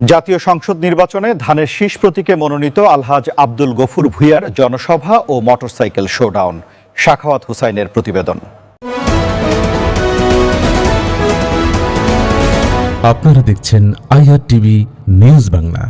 জাতীয় সংসদ নির্বাচনে ধানের শীষ প্রতীকে মনোনীত আলহাজ আব্দুল গফুর ভুইয়ার জনসভা ও মোটরসাইকেল শোডাউন, শাখাওয়াত হুসাইনের প্রতিবেদন। আপনারা দেখছেন IR TV news Bangla.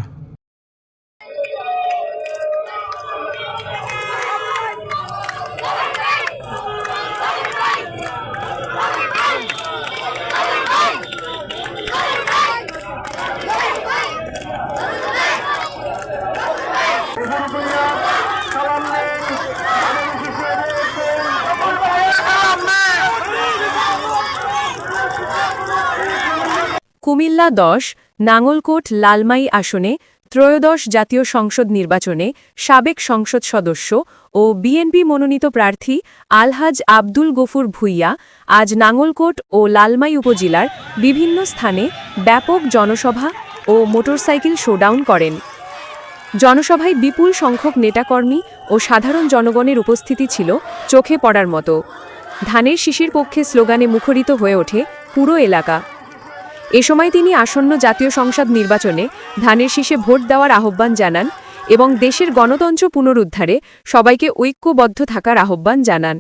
Comilla দশ নাঙ্গলকোট লালমাই আসনে ত্রয়োদশ জাতীয় সংসদ নির্বাচনে সাবেক সংসদ সদস্য ও বিএনপি মনোনীত প্রার্থী আলহাজ আব্দুল গফুর ভুইয়া আজ নাঙ্গলকোট ও লালমাই উপজেলার বিভিন্ন স্থানে ব্যাপক জনসভা ও মোটরসাইকেল শোডাউন করেন। জনসভায় বিপুল সংখ্যক নেতাকর্মী ও সাধারণ জনগণের উপস্থিতি ছিল চোখে পড়ার মতো। ধানের শিশির পক্ষে স্লোগানে মুখরিত হয়ে ওঠে পুরো এলাকা। এ সময় তিনি আসন্ন জাতীয় সংসদ নির্বাচনে ধানের শীষে ভোট দেওয়ার আহ্বান জানান এবং দেশের গণতন্ত্র পুনরুদ্ধারে সবাইকে ঐক্যবদ্ধ থাকার আহ্বান জানান।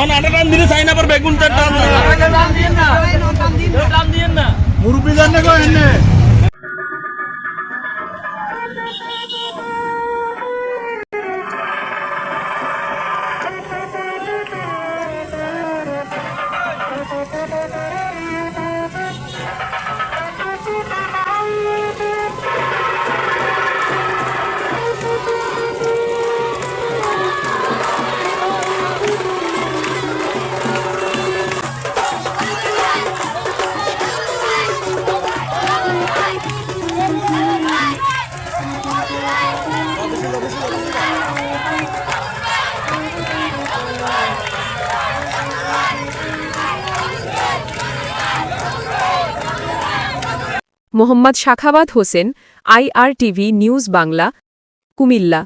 অন আটা টান মোহাম্মদ শাখাবাদ হোসেন আইআরটিভি নিউজ বাংলা কুমিল্লা।